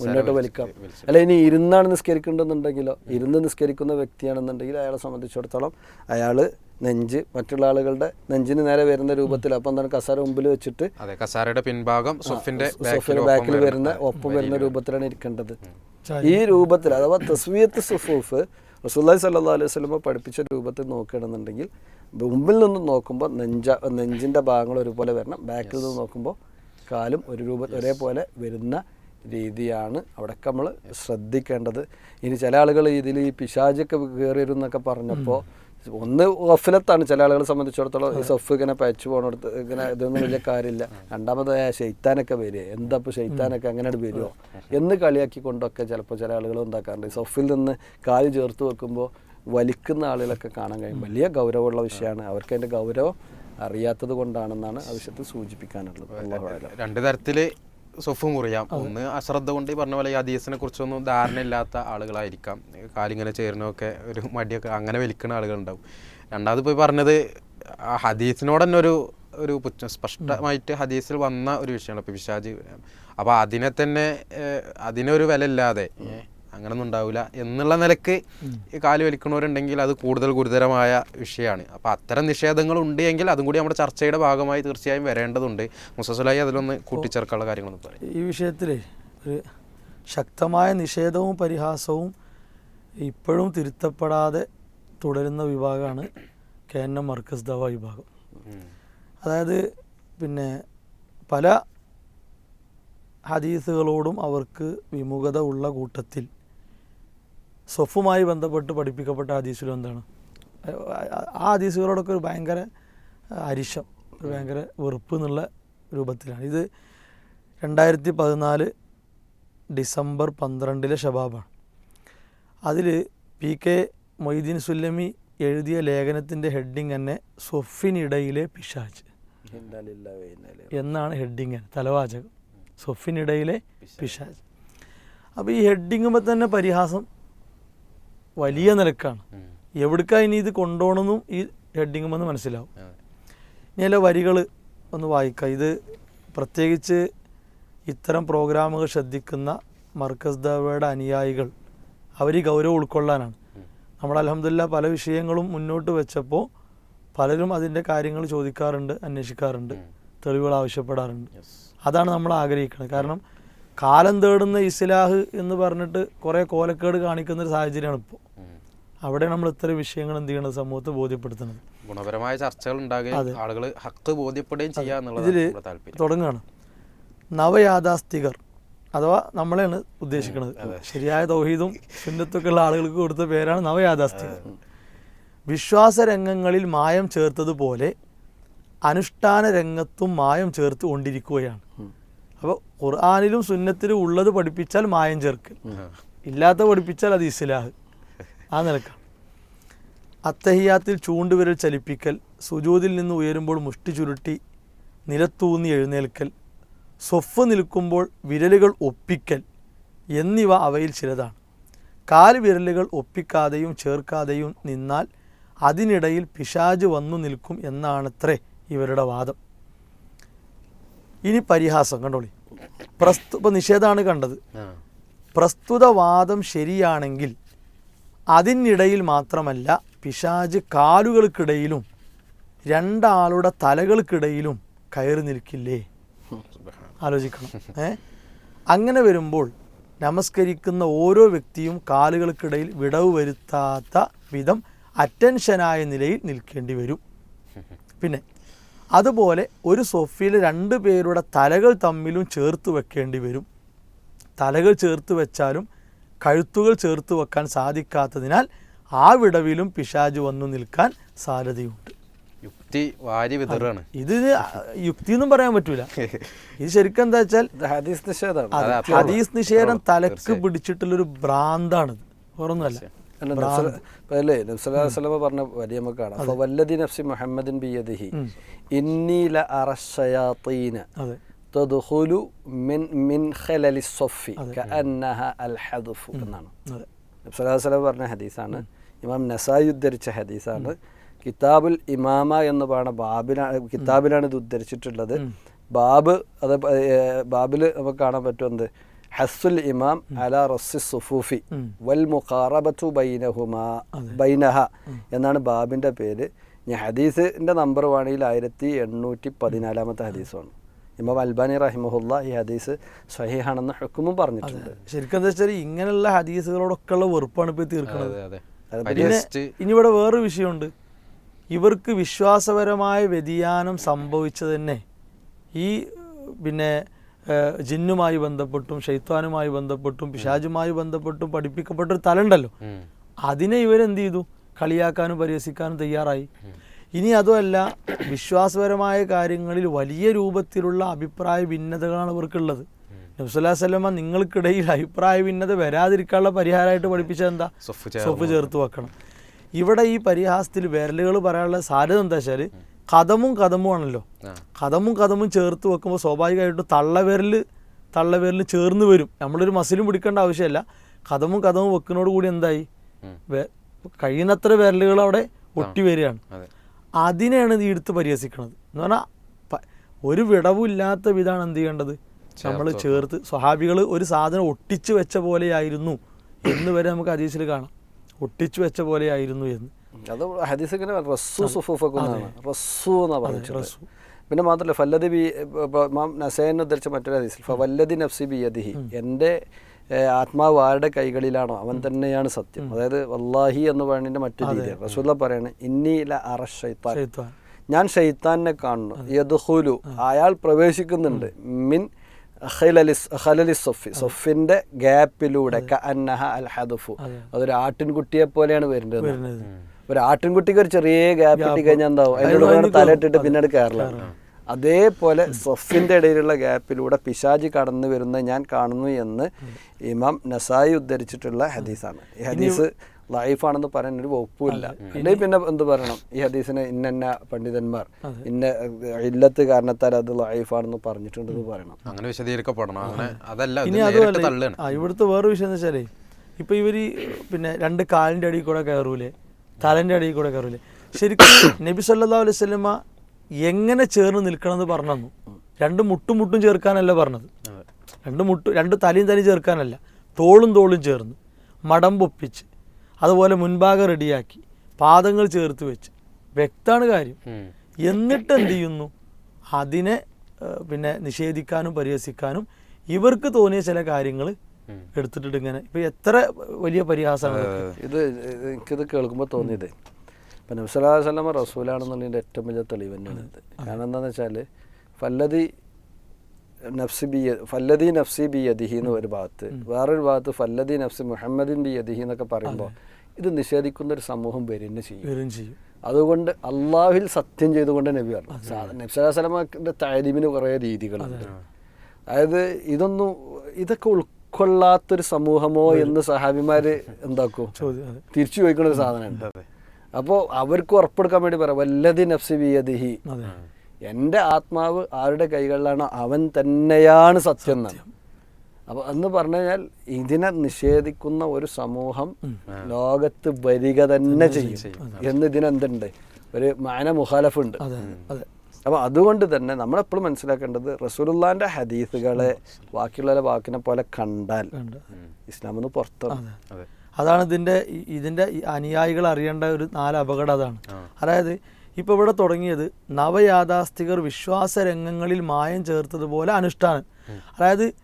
മുന്നോട്ട് വലിക്കാം. അല്ല ഇനി ഇരുന്നാണ് നിസ്കരിക്കേണ്ടതെന്നുണ്ടെങ്കിലോ? ഇരുന്ന് നിസ്കരിക്കുന്ന വ്യക്തിയാണെന്നുണ്ടെങ്കിൽ അയാളെ സംബന്ധിച്ചിടത്തോളം അയാൾ നെഞ്ച് മറ്റുള്ള ആളുകളുടെ നെഞ്ചിന് നേരെ വരുന്ന രൂപത്തിൽ അപ്പം എന്താണ് കസാര മുമ്പിൽ വെച്ചിട്ട് അതെ കസാരയുടെ പിൻഭാഗം സൊഫിന്റെ സൊഫിന്റെ ബാക്കിൽ വരുന്ന ഒപ്പം വരുന്ന രൂപത്തിലാണ് ഇരിക്കേണ്ടത്. ഈ രൂപത്തിൽ അഥവാ തസ്വിയത്ത് സുഫൂഫ് റസൂല്ലായി സല്ലാ അലൈഹി സ്വലമ പഠിപ്പിച്ച രൂപത്തിൽ നോക്കുകയാണെന്നുണ്ടെങ്കിൽ മുമ്പിൽ നിന്ന് നോക്കുമ്പോൾ നെഞ്ച നെഞ്ചിന്റെ ഭാഗങ്ങൾ ഒരുപോലെ വരണം. ബാക്കിൽ നിന്ന് നോക്കുമ്പോൾ കാലും ഒരു രൂപ ഒരേപോലെ വരുന്ന രീതിയാണ് അവിടെയൊക്കെ നമ്മൾ ശ്രദ്ധിക്കേണ്ടത്. ഇനി ചില ആളുകൾ ഇതിൽ ഈ പിശാചൊക്കെ എന്നൊക്കെ പറഞ്ഞപ്പോൾ ഒന്ന് ഓഫിലത്താണ് ചില ആളുകളെ സംബന്ധിച്ചിടത്തോളം ഈ സൊഫ് ഇങ്ങനെ പയച്ചു പോകണടുത്ത് ഇങ്ങനെ ഇതൊന്നും വലിയ കാര്യമില്ല. രണ്ടാമത് ശൈത്താനൊക്കെ ഷെയ്ത്താനൊക്കെ വരിക. എന്താ ഇപ്പോൾ ഷെയ്ത്താനൊക്കെ അങ്ങനെ വരുമോ എന്ന് കളിയാക്കി കൊണ്ടൊക്കെ ചിലപ്പോൾ ചില ആളുകൾ ഉണ്ടാക്കാറുണ്ട്. ഈ സൊഫിൽ നിന്ന് കാൽ ചേർത്ത് വെക്കുമ്പോൾ വലിക്കുന്ന ആളുകളൊക്കെ കാണാൻ കഴിയും. വലിയ ഗൗരവമുള്ള വിഷയമാണ്. അവർക്ക് അതിന്റെ ഗൗരവം അറിയാത്തത് കൊണ്ടാണെന്നാണ് ആവശ്യത്തിൽ സൂചിപ്പിക്കാനുള്ളത്. അല്ലാഹു രണ്ട് തരത്തിൽ സ്വഫ് മുറിയാം. ഒന്ന് അശ്രദ്ധ കൊണ്ട് ഈ പറഞ്ഞ പോലെ ഈ ഹദീസിനെ കുറിച്ചൊന്നും ധാരണയില്ലാത്ത ആളുകളായിരിക്കാം. കാലിങ്ങനെ ചേരുന്നൊക്കെ ഒരു മടിയൊക്കെ അങ്ങനെ വലിക്കുന്ന ആളുകളുണ്ടാവും. രണ്ടാമത് ഇപ്പോൾ പറഞ്ഞത് ആ ഹദീസിനോട് തന്നെ ഒരു ഒരു പുച്ഛം സ്പഷ്ടമായിട്ട് ഹദീസിൽ വന്ന ഒരു വിഷയമാണ് ഇപ്പോൾ പിശാജ് അപ്പോൾ അതിനെ തന്നെ അതിനൊരു വില ഇല്ലാതെ അങ്ങനൊന്നും ഉണ്ടാവില്ല എന്നുള്ള നിലയ്ക്ക് ഈ കാൽ വലിക്കണവരുണ്ടെങ്കിൽ അത് കൂടുതൽ ഗുരുതരമായ വിഷയമാണ്. അപ്പോൾ അത്തരം നിഷേധങ്ങൾ ഉണ്ട് എങ്കിൽ അതും കൂടി നമ്മുടെ ചർച്ചയുടെ ഭാഗമായി തീർച്ചയായും വരേണ്ടതുണ്ട്. മുസസുലായി അതിലൊന്ന് കൂട്ടിച്ചേർക്കാനുള്ള കാര്യങ്ങളൊന്നും പറയും. ഈ വിഷയത്തിൽ ഒരു ശക്തമായ നിഷേധവും പരിഹാസവും ഇപ്പോഴും തിരുത്തപ്പെടാതെ തുടരുന്ന വിഭാഗമാണ് K N M Markaz Dawa വിഭാഗം. അതായത് പിന്നെ പല ഹദീസുകളോടും അവർക്ക് വിമുഖത ഉള്ള കൂട്ടത്തിൽ സ്വഫുമായി ബന്ധപ്പെട്ട് പഠിപ്പിക്കപ്പെട്ട ഹദീസിലും എന്താണ്? ആ ഹദീസുകളോടൊക്കെ ഒരു ഭയങ്കര അരിശം ഒരു ഭയങ്കര വെറുപ്പ് എന്നുള്ള രൂപത്തിലാണ്. ഇത് രണ്ടായിരത്തി പതിനാല് ഡിസംബർ പന്ത്രണ്ടിലെ ഷബാബാണ്. അതിൽ പി കെ മൊയ്തീൻ സുല്ലമി എഴുതിയ ലേഖനത്തിന്റെ ഹെഡിങ് തന്നെ സൊഫിനിടയിലെ പിശാച്ച് എന്നാണ് ഹെഡിങ്. തലവാചകം. സൊഫിനിടയിലെ പിശാച്ച്. അപ്പോൾ ഈ ഹെഡിങ്ങുമ്പോൾ തന്നെ പരിഹാസം വലിയ നിരക്കാണ്. എവിടേക്കാ ഇനി ഇത് കൊണ്ടുപോകണമെന്നും ഈ ഹെഡിങ്ങുമെന്ന് മനസ്സിലാവും. ഇനി വരികൾ ഒന്ന് വായിക്കാം. ഇത് പ്രത്യേകിച്ച് ഇത്തരം പ്രോഗ്രാമുകൾ ശ്രദ്ധിക്കുന്ന മർക്കസ് ദവയുടെ അനുയായികൾ അവർ ഈ ഗൗരവം ഉൾക്കൊള്ളാനാണ്. നമ്മൾ അലഹമില്ല പല വിഷയങ്ങളും മുന്നോട്ട് വെച്ചപ്പോൾ പലരും അതിന്റെ കാര്യങ്ങൾ ചോദിക്കാറുണ്ട് അന്വേഷിക്കാറുണ്ട് തെളിവുകൾ ആവശ്യപ്പെടാറുണ്ട്. അതാണ് നമ്മൾ ആഗ്രഹിക്കുന്നത് കാരണം കാലം തേടുന്ന ഇസ്ലാഹ് എന്ന് പറഞ്ഞിട്ട് കുറേ കോലക്കേട് കാണിക്കുന്ന ഒരു സാഹചര്യമാണ് ഇപ്പോൾ. അവിടെ നമ്മൾ ഇത്തരം വിഷയങ്ങൾ എന്ത് ചെയ്യണം സമൂഹത്തെ ബോധ്യപ്പെടുത്തുന്നത്. ഗുണപരമായ ചർച്ചകൾ ഉണ്ടാകുകയും ആളുകൾ ഹക്ക് ബോധ്യപ്പെടുകയും ചെയ്യുക എന്നുള്ളത് തുടങ്ങുകയാണ്. നവയാഥാസ്ഥികർ അഥവാ നമ്മളെയാണ് ഉദ്ദേശിക്കുന്നത് ശരിയായ തൗഹീദും സുന്നത്തൊക്കെ ഉള്ള ആളുകൾക്ക് കൊടുത്ത പേരാണ് നവയാഥാസ്ഥികർ. വിശ്വാസ രംഗങ്ങളിൽ മായം ചേർത്തതുപോലെ അനുഷ്ഠാന രംഗത്തും മായം ചേർത്ത് കൊണ്ടിരിക്കുകയാണ്. അപ്പോൾ ഖുർആാനിലും സുന്നത്തിലും ഉള്ളത് പഠിപ്പിച്ചാൽ മായം ചേർക്കൽ. ഇല്ലാത്ത പഠിപ്പിച്ചാൽ അത് ഇസ്ലാഹ്. ആ നിലക്കാണ് അത്തഹിയാത്തിൽ ചൂണ്ടുവിരൽ ചലിപ്പിക്കൽ സുജൂതിൽ നിന്ന് ഉയരുമ്പോൾ മുഷ്ടി ചുരുട്ടി നിലത്തൂന്നി എഴുന്നേൽക്കൽ സ്വഫ് നിൽക്കുമ്പോൾ വിരലുകൾ ഒപ്പിക്കൽ എന്നിവ അവയിൽ ചിലതാണ്. കാൽ വിരലുകൾ ഒപ്പിക്കാതെയും ചേർക്കാതെയും നിന്നാൽ അതിനിടയിൽ പിശാജ് വന്നു നിൽക്കും എന്നാണത്രേ ഇവരുടെ വാദം. ഇനി പരിഹാസം കണ്ടോളി. പ്രസ്തു ഇപ്പം നിഷേധമാണ് കണ്ടത്. പ്രസ്തുത വാദം ശരിയാണെങ്കിൽ അതിനിടയിൽ മാത്രമല്ല പിശാജ് കാലുകൾക്കിടയിലും രണ്ടാളുടെ തലകൾക്കിടയിലും കയറി നിൽക്കില്ലേ? ആലോചിക്കണം. ഏ? അങ്ങനെ വരുമ്പോൾ നമസ്കരിക്കുന്ന ഓരോ വ്യക്തിയും കാലുകൾക്കിടയിൽ വിടവ് വരുത്താത്ത വിധം അറ്റൻഷനായ നിലയിൽ നിൽക്കേണ്ടി വരും. പിന്നെ അതുപോലെ ഒരു സൊഫയിൽ രണ്ട് പേരുടെ തലകൾ തമ്മിലും ചേർത്ത് വെക്കേണ്ടി വരും. തലകൾ ചേർത്ത് വെച്ചാലും കഴുത്തുകൾ ചേർത്ത് വെക്കാൻ സാധിക്കാത്തതിനാൽ ആ വിടവിലും പിശാജ് വന്നു നിൽക്കാൻ സാധ്യതയുണ്ട്. യുക്തി വാരി വിതറാണ്. ഇത് യുക്തി ഒന്നും പറയാൻ പറ്റൂല. ഇത് ശരിക്കും എന്താ വെച്ചാൽ ഹദീസ് നിഷേധം ഹദീസ് നിഷേധം തലക്ക് പിടിച്ചിട്ടുള്ളൊരു ഭ്രാന്താണിത്. വേറൊന്നുമല്ല. അല്ല, നബ്സലാസ്ലമ പറഞ്ഞ വലിയ നമുക്ക് കാണാം അപ്പൊ വല്ലതി നഫ്സി മുഹമ്മദിൻ ബിയദിഹി. ഇന്നീല അറശയാത്തീന അതെ. തദ്ഖുലു മിൻ മിൻ ഖലലി സ്വഫി കഅന്നഹ അൽ ഹദ്ഫ് എന്നാണ്. അതെ. നബ്സലാസ്ലമ പറഞ്ഞ ഹദീസാണ്. ഇമാം നസായി ഉദ്ധരിച്ച ഹദീസാണ്. കിതാബുൽ ഇമാമ എന്ന് പറയുന്ന ബാബിനാണ് കിതാബിലാണ് ഇത് ഉദ്ധരിച്ചിട്ടുള്ളത്. ബാബ് അത് ബാബിൽ നമുക്ക് കാണാൻ പറ്റുമെന്ത് ഹസ്സുൽ ഇമാം അല റസ്സി സുഫൂഫി വൽ മുഖാറബത്തു ബൈനഹുമാ ബൈനഹ എന്നാണ് ബാബിന്റെ പേര്. ഞാൻ ഹദീസിന്റെ നമ്പർ വേണമെങ്കിൽ ആയിരത്തി എണ്ണൂറ്റി പതിനാലാമത്തെ ഹദീസാണ്. ഇമാം അൽബാനി റഹിമഹുല്ല ഈ ഹദീസ് സഹിഹാണെന്ന് ഹുക്കുമും പറഞ്ഞിട്ടുണ്ട്. ശരിക്കും എന്താ വെച്ചാൽ ഇങ്ങനെയുള്ള ഹദീസുകളോടൊക്കെ ഉള്ള വെറുപ്പാണ് ഇപ്പോൾ തീർക്കുന്നത് ഇനി ഇവിടെ വേറൊരു വിഷയമുണ്ട്. ഇവർക്ക് വിശ്വാസപരമായ വ്യതിയാനം സംഭവിച്ചതന്നെ ഈ പിന്നെ ജിന്നുമായി ബന്ധപ്പെട്ടും ഷെയ്ത്താനുമായി ബന്ധപ്പെട്ടും പിശാജുമായി ബന്ധപ്പെട്ടും പഠിപ്പിക്കപ്പെട്ട ഒരു തലണ്ടല്ലോ. അതിനെ ഇവരെന്ത് ചെയ്തു കളിയാക്കാനും പരിഹസിക്കാനും തയ്യാറായി. ഇനി അതുമല്ല വിശ്വാസപരമായ കാര്യങ്ങളിൽ വലിയ രൂപത്തിലുള്ള അഭിപ്രായ ഭിന്നതകളാണ് ഇവർക്കുള്ളത്. നബ്സുല്ലാ സ്വലമ നിങ്ങൾക്കിടയിൽ അഭിപ്രായ ഭിന്നത വരാതിരിക്കാനുള്ള പരിഹാരമായിട്ട് പഠിപ്പിച്ചത് എന്താ സൊഫ് സൊഫ് ചേർത്ത് വെക്കണം. ഇവിടെ ഈ പരിഹാസത്തിൽ വിരലുകൾ പറയാനുള്ള സാധ്യത എന്താ വെച്ചാൽ കഥമും കഥമുമാണല്ലോ. കഥമും കഥമും ചേർത്ത് വെക്കുമ്പോൾ സ്വാഭാവികമായിട്ടും തള്ളവിരൽ തള്ളവിരൽ ചേർന്ന് വരും. നമ്മളൊരു മസിലും പിടിക്കേണ്ട ആവശ്യമില്ല. കഥമും കഥമും വെക്കുന്നതോട് കൂടി എന്തായി. കഴിയുന്നത്ര വിരലുകൾ അവിടെ ഒട്ടി വരികയാണ്. അതെ. അതിനെയാണ് ഇത് എടുത്ത് പരിഹസിക്കുന്നത് എന്ന് പറഞ്ഞാൽ ഒരു വിടവില്ലാത്ത വിധമാണ് വിധാണ് എന്ത് ചെയ്യേണ്ടത്? നമ്മൾ ചേർത്ത് സ്വഹാബികൾ ഒരു സാധനം ഒട്ടിച്ചു വെച്ച പോലെയായിരുന്നു എന്ന് വരെ നമുക്ക് ഹദീസിൽ കാണാം. ഒട്ടിച്ചു വെച്ച പോലെയായിരുന്നു എന്ന്. അത് ഹദീസ് ഇങ്ങനെ റസ്സു സുഫൂഫൊക്കെ എന്നാണ് റസ്സു എന്നാ പറഞ്ഞത് പിന്നെ മാത്രമല്ല ഫല്ലതി ബി മാം നസൈൻ ഉദ്ധരിച്ച മറ്റൊരു ഹദീസിൽ ഫവല്ലദി നഫ്സി ബി യദിഹി എന്റെ ആത്മാവ് ആരുടെ കൈകളിലാണോ അവൻ തന്നെയാണ് സത്യം. അതായത് വല്ലാഹി എന്ന് പറയുന്നതിന്റെ മറ്റൊരു രീതി റസൂല്ല പറയാണ് ഇന്നി ല അറ ഷൈത്താൻ ഞാൻ ഷെയ്ത്താനെ കാണുന്നു. യദ്ഹുലു അയാൾ പ്രവേശിക്കുന്നുണ്ട്. മിൻ സൊഫി. സൊഫിന്റെ ഗ്യാപ്പിലൂടെ അൽ ഹദഫു. അതൊരു ആട്ടിൻകുട്ടിയെ പോലെയാണ് വരുന്നത്. ഒരു ആട്ടിൻകുട്ടിക്ക് ഒരു ചെറിയ ഗ്യാപ്പ് കിട്ടി കഴിഞ്ഞാൽ എന്താവും? അതിനോട് തലയിട്ടിട്ട് പിന്നീട് കയറില്ല അതേപോലെ സൊഫിന്റെ ഇടയിലുള്ള ഗ്യാപ്പിലൂടെ പിശാജി കടന്നു വരുന്ന ഞാൻ കാണുന്നു എന്ന് ഇമാം നസായി ഉദ്ധരിച്ചിട്ടുള്ള ഹദീസാണ്. ഈ ഹദീസ് ലൈഫാണെന്ന് പറയാൻ ഒരു വകുപ്പില്ല അല്ലെങ്കിൽ പിന്നെ എന്ത് പറയണം? ഈ ഹദീസിനെ ഇന്ന പണ്ഡിതന്മാർ ഇന്ന ഇല്ലത്ത് കാരണത്താൽ അത് ലൈഫാണെന്ന് പറഞ്ഞിട്ടുണ്ടെന്ന് പറയണം. അങ്ങനെ വിശദീകരിക്കപ്പെടണം. അങ്ങനെ അതല്ല ഇനി ഇവിടുത്തെ വേറൊരു വിഷയം എന്ന് വെച്ചാലേ ഇപ്പൊ ഇവർ പിന്നെ രണ്ട് കാലിന്റെ അടിയിൽ കൂടെ കയറൂലേ തലന്റെ അടിയിൽ കൂടെ കയറില്ലേ? ശരിക്കും നബി സല്ലാ അലൈഹി സ്വലമ എങ്ങനെ ചേർന്ന് നിൽക്കണം എന്ന് പറഞ്ഞു രണ്ട് മുട്ടും മുട്ടും ചേർക്കാനല്ല പറഞ്ഞത്. രണ്ട് മുട്ട് രണ്ട് തലയും തലയും ചേർക്കാനല്ല. തോളും തോളും ചേർന്ന് മടം പൊപ്പിച്ച് അതുപോലെ മുൻഭാഗം റെഡിയാക്കി പാദങ്ങൾ ചേർത്ത് വെച്ച്. വ്യക്തമാണ് കാര്യം. എന്നിട്ട് എന്ത് ചെയ്യുന്നു? അതിനെ പിന്നെ നിഷേധിക്കാനും പരിഹസിക്കാനും ഇവർക്ക് തോന്നിയ ചില കാര്യങ്ങൾ. എടുത്തിട്ട് ഇങ്ങനെ. ഇപ്പൊ എത്ര വലിയ പരിഹാസമാണ്. ഇത് എനിക്കിത് കേൾക്കുമ്പോൾ തോന്നിയത്. ഇപ്പം നബ്സലാ റസൂലാണെന്നുള്ളതിന്റെ റസൂലാണെന്നുള്ളതിന്റെ ഏറ്റവും വലിയ തെളിവ് തന്നെയാണ് ഇത്. കാരണം എന്താണെന്ന് വെച്ചാൽ ഫല്ലതി നഫ്സി ബി ഫല്ലതി നഫ്സി ബി യദിഹി എന്ന് ഒരു ഭാഗത്ത് വേറൊരു ഭാഗത്ത് ഫല്ലതി നഫ്സി മുഹമ്മദിൻ ബി യദിഹി എന്നൊക്കെ പറയുമ്പോൾ ഇത് നിഷേധിക്കുന്ന ഒരു സമൂഹം വരുന്ന ചെയ്യും. വരും ചെയ്യും. അതുകൊണ്ട് അള്ളാഹുവിൽ സത്യം ചെയ്തുകൊണ്ട് നബി പറഞ്ഞു. നബ്സലാസ്ലമയുടെ താരീമിന് കുറേ രീതികളുണ്ട്. അതായത് ഇതൊന്നും ഇതൊക്കെ ഉൾക്കൊള്ളാത്തൊരു സമൂഹമോ എന്ന് സഹാബിമാര് എന്താക്കും? തിരിച്ചു ചോദിക്കുന്ന ഒരു സാധനമുണ്ട് അപ്പോൾ അവർക്ക് ഉറപ്പെടുക്കാൻ വേണ്ടി പറയാം വല്ലതി നഫ്സി ബിയദിഹി. എന്റെ ആത്മാവ് ആരുടെ കൈകളിലാണോ? അവൻ തന്നെയാണ് സത്യം എന്നാണ്. അപ്പോൾ എന്ന് പറഞ്ഞു കഴിഞ്ഞാൽ ഇതിനെ നിഷേധിക്കുന്ന ഒരു സമൂഹം ലോകത്ത് വരിക തന്നെ ചെയ്യും എന്ന് ഇതിനെന്തുണ്ട്? ഒരു മാന മുഖാലഫുണ്ട്. അപ്പോൾ അതുകൊണ്ട് തന്നെ നമ്മളെപ്പോഴും മനസ്സിലാക്കേണ്ടത് റസൂലുള്ളാന്റെ ഹദീസുകളെ ബാക്കിയുള്ള വാക്കിനെ പോലെ കണ്ടാൽ കണ്ട്. ഇസ്ലാം ഒന്ന് പുറത്താണ്. അതെ. അതെ. അതാണ് ഇതിന്റെ ഇതിന്റെ അനുയായികൾ അറിയേണ്ട ഒരു നാല് അപകടം അതാണ്. അതായത് ഇപ്പൊ ഇവിടെ തുടങ്ങിയത് നവയാഥാസ്ഥികർ വിശ്വാസ രംഗങ്ങളിൽ മായം ചേർത്തതുപോലെ അനുഷ്ഠാനം. അതായത്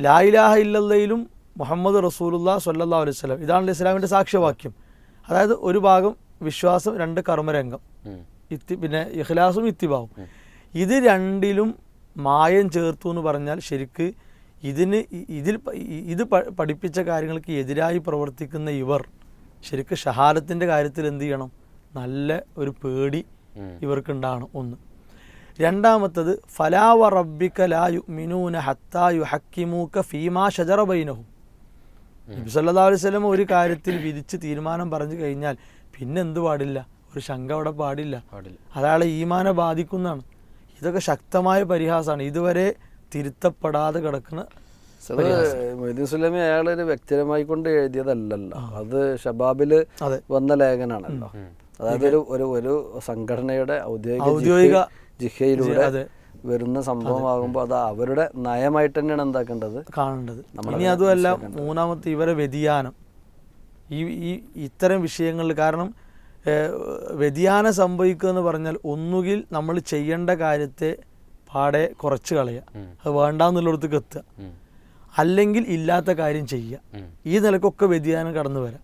ലായിലാഹ ഇല്ലയിലും മുഹമ്മദ് റസൂലുല്ലാ സല്ലാ അലൈഹി സ്വലം ഇതാണല്ലോ ഇസ്ലാമിന്റെ സാക്ഷ്യവാക്യം. അതായത് ഒരു ഭാഗം വിശ്വാസം രണ്ട് കർമ്മരംഗം. ഇത്തി പിന്നെ ഇഖ്ലാസും ഇത്തിബാവും. ഇത് രണ്ടിലും മായം ചേർത്തു എന്ന് പറഞ്ഞാൽ ശരിക്ക് ഇതിന് ഇതിൽ ഇത് പഠിപ്പിച്ച കാര്യങ്ങൾക്ക് എതിരായി പ്രവർത്തിക്കുന്ന ഇവർ ശരിക്ക് ഷഹാദത്തിന്റെ കാര്യത്തിൽ എന്ത് ചെയ്യണം? നല്ല ഒരു പേടി ഇവർക്കുണ്ടാണ് ഒന്ന്. രണ്ടാമത്തത് ഫലാവ റബ്ബിക്ക ലാ മിനൂന ഹത്താ യുഹക്കിമൂക ഫീമാ ഷജറ ബൈനഹും. നബി സല്ലല്ലാഹു അലൈഹി വസല്ലം ഒരു കാര്യത്തിൽ വിധിച്ച് തീരുമാനം പറഞ്ഞു കഴിഞ്ഞാൽ പിന്നെ എന്ത് പാടില്ല? ഒരു ശങ്ക അവിടെ പാടില്ല. അയാളെ ഈമാനെ ബാധിക്കുന്നതാണ്. ഇതൊക്കെ ശക്തമായ പരിഹാസമാണ് ഇതുവരെ തിരുത്തപ്പെടാതെ കിടക്കുന്ന മൊയ്തീൻ സുലമി അയാളൊരു വ്യക്തിപരമായി കൊണ്ട് എഴുതിയതല്ലല്ലോ. അത് ഷബാബിൽ വന്ന ലേഖനാണല്ലോ. അതായത് ഒരു ഒരു ഒരു സംഘടനയുടെ ഔദ്യോഗിക ഔദ്യോഗിക ജിഹ- ജിഹയിലൂടെ വരുന്ന സംഭവമാകുമ്പോൾ അത് അവരുടെ നയമായിട്ട് തന്നെയാണ് എന്താക്കേണ്ടത്? കാണേണ്ടത്. ഇനി അതുമല്ല മൂന്നാമത്തെ ഇവരെ വ്യതിയാനം. ഈ ഈ ഇത്തരം വിഷയങ്ങളിൽ കാരണം വ്യതിയാനം സംഭവിക്കുക എന്ന് പറഞ്ഞാൽ ഒന്നുകിൽ നമ്മൾ ചെയ്യേണ്ട കാര്യത്തെ പാടെ കുറച്ച് കളയുക. അത് വേണ്ടാന്നുള്ളിടത്തേക്ക് എത്തുക അല്ലെങ്കിൽ ഇല്ലാത്ത കാര്യം ചെയ്യുക. ഈ നിലക്കൊക്കെ വ്യതിയാനം കടന്നു വരാം.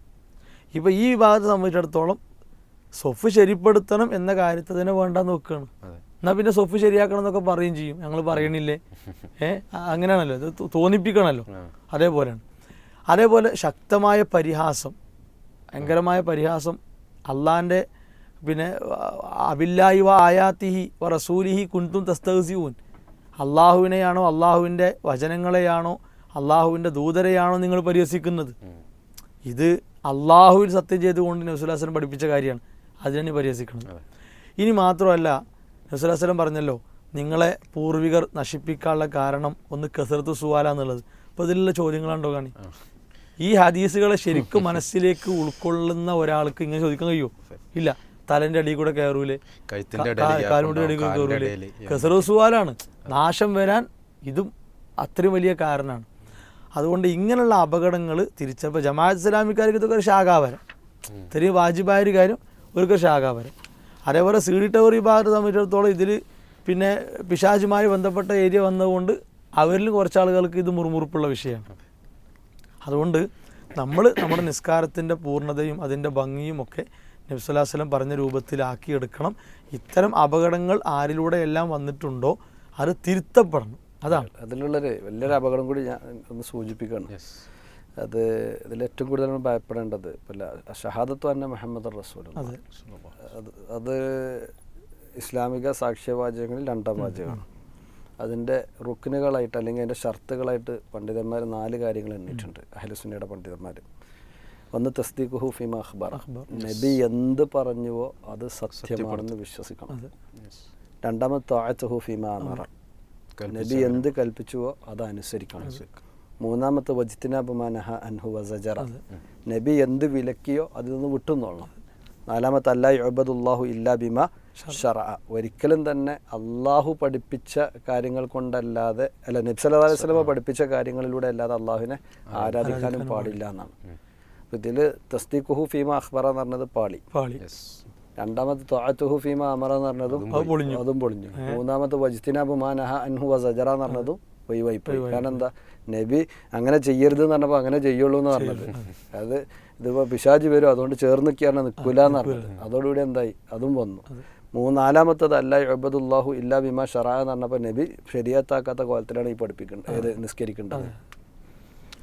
ഇപ്പോൾ ഈ വിഭാഗത്തെ സംബന്ധിച്ചിടത്തോളം സൊഫ് ശരിപ്പെടുത്തണം എന്ന കാര്യത്തെ തന്നെ വേണ്ട നോക്കുകയാണ് എന്നാൽ പിന്നെ സൊഫ് ശരിയാക്കണം എന്നൊക്കെ പറയുകയും ചെയ്യും. ഞങ്ങൾ പറയണില്ലേ? ഏ അങ്ങനെയാണല്ലോ. ഇത് തോന്നിപ്പിക്കണമല്ലോ അതേപോലെയാണ്. അതേപോലെ ശക്തമായ പരിഹാസം ഭയങ്കരമായ പരിഹാസം അള്ളാന്റെ പിന്നെ അബില്ലാഹി വ ആയാത്തിഹി വ റസൂലിഹി കുൻതും തസ്തഹസിഊൻ. അള്ളാഹുവിനെയാണോ അള്ളാഹുവിന്റെ വചനങ്ങളെയാണോ അള്ളാഹുവിന്റെ ദൂതരെയാണോ നിങ്ങൾ പരിഹസിക്കുന്നത്? ഇത് അള്ളാഹുവിൽ സത്യം ചെയ്തുകൊണ്ട് നബ്സുല്ലാസ്ലം പഠിപ്പിച്ച കാര്യമാണ്. അതിനാണ് പരിഹസിക്കുന്നത് ഇനി മാത്രമല്ല നബ്സുല്ലാസ്ലം പറഞ്ഞല്ലോ നിങ്ങളെ പൂർവികർ നശിപ്പിക്കാനുള്ള കാരണം ഒന്ന് കസർത്ത് സുവാല എന്നുള്ളത് അപ്പോൾ ഇതിലുള്ള ചോദ്യങ്ങളുണ്ടോ കാണി? ഈ ഹദീസുകളെ ശരിക്കും മനസ്സിലേക്ക് ഉൾക്കൊള്ളുന്ന ഒരാൾക്ക് ഇങ്ങനെ ചോദിക്കാൻ കഴിയുമോ ഇല്ല. തലന്റെ അടിയിൽ കൂടെ കയറൂലേ? കഴുത്തിന്റെ അടി അടിയിൽ കൂടെ കയറൂലേ? ഇടയിൽ. നാശം വരാൻ ഇതും അത്രയും വലിയ കാരണമാണ്. അതുകൊണ്ട് ഇങ്ങനെയുള്ള അപകടങ്ങൾ തിരിച്ചപ്പോൾ ജമാഅത്ത് ഇസ്ലാമിക്കാർക്ക് ഇതൊക്കെ ഒരു ശാഖാവരം. ഇത്രയും വാജിബായ ഒരു കാര്യം ഒരു ശാഖാവരം. അതേപോലെ സി ഡി ടവർ വിഭാഗത്തെ ഭാഗത്ത് സംബന്ധിച്ചിടത്തോളം ഇതിൽ പിന്നെ പിശാചുമായി ബന്ധപ്പെട്ട ഏരിയ വന്നതുകൊണ്ട് അവരിലും കുറച്ച് ആളുകൾക്ക് ഇത് മുറുമുറുപ്പുള്ള വിഷയമാണ്. അതുകൊണ്ട് നമ്മൾ നമ്മുടെ നിസ്കാരത്തിന്റെ പൂർണതയും അതിന്റെ ഭംഗിയും ഒക്കെ നബ്സുല്ലാസ്ലം പറഞ്ഞ രൂപത്തിലാക്കിയെടുക്കണം. ഇത്തരം അപകടങ്ങൾ ആരിലൂടെ എല്ലാം വന്നിട്ടുണ്ടോ അത് തിരുത്തപ്പെടണം. അതാണ്. അതിലുള്ളൊരു വലിയൊരു അപകടം കൂടി ഞാൻ ഒന്ന് സൂചിപ്പിക്കണം. അത് ഇതിൽ ഏറ്റവും കൂടുതൽ നമ്മൾ ഭയപ്പെടേണ്ടത് പല ഷഹാദത്ത് തന്നെ മുഹമ്മദ് റസൂൽ അതെ. അത് അത് ഇസ്ലാമിക സാക്ഷ്യവാചകങ്ങളിൽ രണ്ടാം വാചകമാണ്. അതിന്റെ റുക്കിനുകളായിട്ട് അല്ലെങ്കിൽ അതിന്റെ ഷർത്തുകളായിട്ട് പണ്ഡിതന്മാർ നാല് കാര്യങ്ങൾ എണ്ണിയിട്ടുണ്ട്. അഹലുസുന്നയുടെ പണ്ഡിതന്മാർ. ഒന്ന് തസ്ദീഖുഹു ഹുഫിമ അഖ്ബർ. നബി എന്ത് പറഞ്ഞുവോ അത് സത്യമാണെന്ന് വിശ്വസിക്കണം. രണ്ടാമത്തെ രണ്ടാമത് താഴത്ത് ഹുഫിമ അമറ. നബി എന്ത് കൽപ്പിച്ചുവോ അത് അനുസരിക്കണം. മൂന്നാമത്തെ വജിത്തിനാപമാനഹ അൻഹു വസജറ നബി എന്ത് വിലക്കിയോ അതിൽ നിന്ന് വിട്ടുന്നോളണം. നാലാമത്തെ അല്ലാ യുബദുല്ലാഹു ഇല്ലാ ബിമ ഷറ. ഒരിക്കലും തന്നെ അള്ളാഹു പഠിപ്പിച്ച കാര്യങ്ങൾ കൊണ്ടല്ലാതെ അല്ല നബി സല്ലല്ലാഹു അലൈഹി വസല്ലമ പഠിപ്പിച്ച കാര്യങ്ങളിലൂടെ അല്ലാതെ അള്ളാഹുവിനെ ആരാധിക്കാനും പാടില്ല എന്നാണ്. ഇതിൽ തസ്തീഖുഹു ഫീമ അഖ്ബറ എന്ന് പറഞ്ഞത് പാളി. പാളി. രണ്ടാമത് രണ്ടാമത്തെ തൊഴത്തുഹു ഫീമ അമറ എന്ന് പറഞ്ഞതും പൊളിഞ്ഞു. അതും പൊളിഞ്ഞു. മൂന്നാമത്തെ വജ്തിനാബു മാനഹ അൻഹു വസജറ എന്ന് പറഞ്ഞതും ഒഴിവായിപ്പോയി കാരണം എന്താ? നബി അങ്ങനെ ചെയ്യരുത് എന്ന് പറഞ്ഞപ്പോൾ അങ്ങനെ ചെയ്യുള്ളൂ എന്ന് പറഞ്ഞത്. അത് ഇതിപ്പോ പിശാജ് വരും അതുകൊണ്ട് ചേർന്ന് നിൽക്കുകയാണ് നിൽക്കില്ല എന്ന് പറഞ്ഞത്. അതോടുകൂടി എന്തായി? അതും വന്നു. മൂന്നാലാമത്തത് അല്ല അബദുല്ലാഹു ഇല്ലാ ബിമ ഷറാ എന്ന് പറഞ്ഞപ്പോൾ നബി ശരിയത്താക്കാത്ത കോലത്തിലാണ് ഈ പഠിപ്പിക്കേണ്ടത് ഏത് നിസ്കരിക്കേണ്ടത്.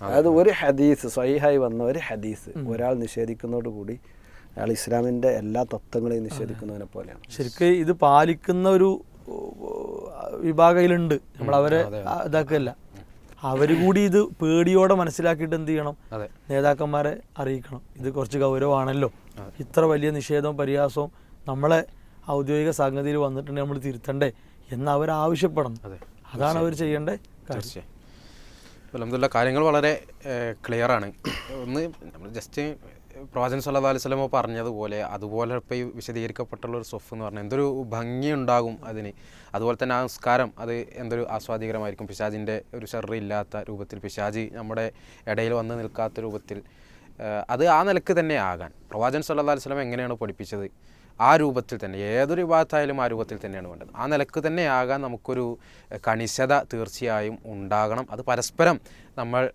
അതായത് ഒരു ഹദീസ് സ്വൈഹായി വന്ന ഒരു ഹദീസ് ഒരാൾ നിഷേധിക്കുന്നതോടുകൂടി അയാൾ ഇസ്ലാമിന്റെ എല്ലാ തത്വങ്ങളെയും നിഷേധിക്കുന്നതിനെ പോലെയാണ്. ശരിക്കും ഇത് പാലിക്കുന്ന ഒരു വിഭാഗയിലുണ്ട്. നമ്മൾ അവരെ ഇതാക്കല്ല. അവർ കൂടി ഇത് പേടിയോടെ മനസ്സിലാക്കിയിട്ട് എന്ത് ചെയ്യണം? നേതാക്കന്മാരെ അറിയിക്കണം. ഇത് കുറച്ച് ഗൗരവമാണല്ലോ ഇത്ര വലിയ നിഷേധവും പരിഹാസവും നമ്മളെ ഔദ്യോഗിക സംഗതിയിൽ വന്നിട്ടുണ്ടെങ്കിൽ നമ്മൾ തിരുത്തണ്ടേ എന്ന് അവർ ആവശ്യപ്പെടണം. അതെ അതാണ് അവർ ചെയ്യേണ്ട തീർച്ചയായും. അലഹമുല്ല കാര്യങ്ങൾ വളരെ ക്ലിയർ ആണ്. ഒന്ന് നമ്മൾ ജസ്റ്റ് പ്രവാചൻ സല്ലാ അലൈഹി വസല്ലമ പറഞ്ഞതുപോലെ അതുപോലെ ഇപ്പോൾ ഈ വിശദീകരിക്കപ്പെട്ടുള്ള ഒരു സ്വഫ് എന്ന് പറഞ്ഞാൽ എന്തൊരു ഭംഗി ഉണ്ടാകും അതിന്. അതുപോലെ തന്നെ ആ സംസ്കാരം അത് എന്തൊരു ആസ്വാദികരമായിരിക്കും പിശാജിന്റെ ഒരു ഷെറി ഇല്ലാത്ത രൂപത്തിൽ പിശാജി നമ്മുടെ ഇടയിൽ വന്ന് നിൽക്കാത്ത രൂപത്തിൽ അത് ആ നിലയ്ക്ക് തന്നെ ആകാൻ. പ്രവാചൻ സല്ലാ അലൈഹി വസല്ലം എങ്ങനെയാണ് പഠിപ്പിച്ചത്? ആ രൂപത്തിൽ തന്നെ ഏതൊരു വിഭാഗത്തായാലും ആ രൂപത്തിൽ തന്നെയാണ് വേണ്ടത്. ആ നിലയ്ക്ക് തന്നെ ആകാൻ നമുക്കൊരു കണിശത തീർച്ചയായും ഉണ്ടാകണം. അത് പരസ്പരം നമ്മൾ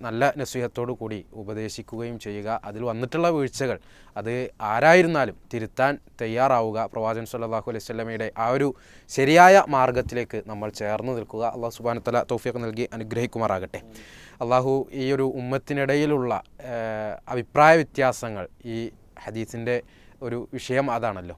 നല്ല നസീഹത്തോടു കൂടി ഉപദേശിക്കുകയും ചെയ്യുക. അതിൽ വന്നിട്ടുള്ള വീഴ്ചകൾ അത് ആരായിരുന്നാലും തിരുത്താൻ തയ്യാറാവുക. പ്രവാചകൻ സല്ലാഹു അലൈഹി സ്വലമയുടെ ആ ഒരു ശരിയായ മാർഗത്തിലേക്ക് നമ്മൾ ചേർന്ന് നിൽക്കുക. അള്ളാഹു സുബാനത്തല തോഫിയൊക്കെ നൽകി അനുഗ്രഹിക്കുമാറാകട്ടെ. അള്ളാഹു ഈ ഒരു ഉമ്മത്തിനിടയിലുള്ള അഭിപ്രായ വ്യത്യാസങ്ങൾ ഈ ഹദീസിന്റെ ഒരു വിഷയം അതാണല്ലോ.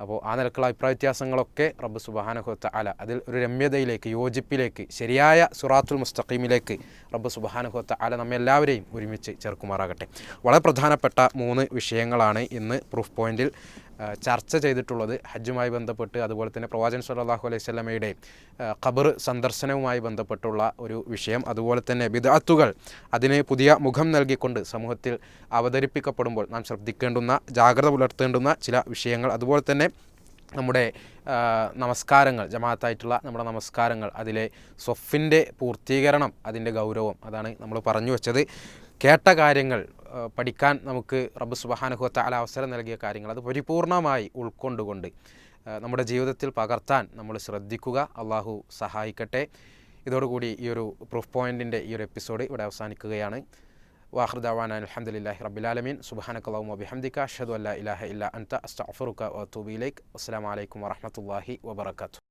അപ്പോൾ ആ നിലക്കുള്ള അഭിപ്രായ വ്യത്യാസങ്ങളൊക്കെ റബ്ബ് സുബാനഹുത്ത അല അതിൽ ഒരു രമ്യതയിലേക്ക് യോജിപ്പിലേക്ക് ശരിയായ സുറാത്തുൽ മുസ്തഖീമിലേക്ക് റബ്ബ് സുബാനഹുത്ത അല നമ്മെ എല്ലാവരെയും ഒരുമിച്ച് ചേർക്കുമാറാകട്ടെ. വളരെ പ്രധാനപ്പെട്ട മൂന്ന് വിഷയങ്ങളാണ് ഇന്ന് പ്രൂഫ് പോയിന്റിൽ ആ, ചർച്ച ചെയ്തിട്ടുള്ളത് ഹജ്ജുമായി ബന്ധപ്പെട്ട് അതുപോലെ തന്നെ പ്രവാചൻ സല്ലാഹു അലൈഹി സ്വലമയുടെ ഖബർ സന്ദർശനവുമായി ബന്ധപ്പെട്ടുള്ള ഒരു വിഷയം. അതുപോലെ തന്നെ ബിദാത്തുകൾ അതിന് പുതിയ മുഖം നൽകിക്കൊണ്ട് സമൂഹത്തിൽ അവതരിപ്പിക്കപ്പെടുമ്പോൾ നാം ശ്രദ്ധിക്കേണ്ടുന്ന ജാഗ്രത പുലർത്തേണ്ടുന്ന ചില വിഷയങ്ങൾ. അതുപോലെ തന്നെ നമ്മുടെ നമസ്കാരങ്ങൾ ജമാഅത്തായിട്ടുള്ള നമ്മുടെ നമസ്കാരങ്ങൾ അതിലെ സ്വഫിന്റെ പൂർത്തീകരണം അതിന്റെ ഗൗരവം അതാണ് നമ്മൾ പറഞ്ഞു വെച്ചത്. കേട്ട കാര്യങ്ങൾ പഠിക്കാൻ നമുക്ക് റബ്ബ് സുബഹാനുഹത്ത അല അവസരം നൽകിയ കാര്യങ്ങൾ അത് പരിപൂർണമായി ഉൾക്കൊണ്ടുകൊണ്ട് നമ്മുടെ ജീവിതത്തിൽ പകർത്താൻ നമ്മൾ ശ്രദ്ധിക്കുക. അള്ളാഹു സഹായിക്കട്ടെ. ഇതോടുകൂടി ഈ ഒരു പ്രൂഫ് പോയിന്റിന്റെ ഈ ഒരു എപ്പിസോഡ് ഇവിടെ അവസാനിക്കുകയാണ്. വാഹൃദാവാൻ അലഹമുല്ലാഹി റബ്ബിലാലമീൻ സുബാനക്കല്ലാഹു വബിഹംദിക. അഷ്ഹദു അല്ലാ ഇലാഹ ഇല്ല അൻത. അസ്തഗ്ഫിറുക വഅതൂബു അസ്സാം വലൈക്കും വറഹ്മത്തുള്ളാഹി വബറകാതുഹു.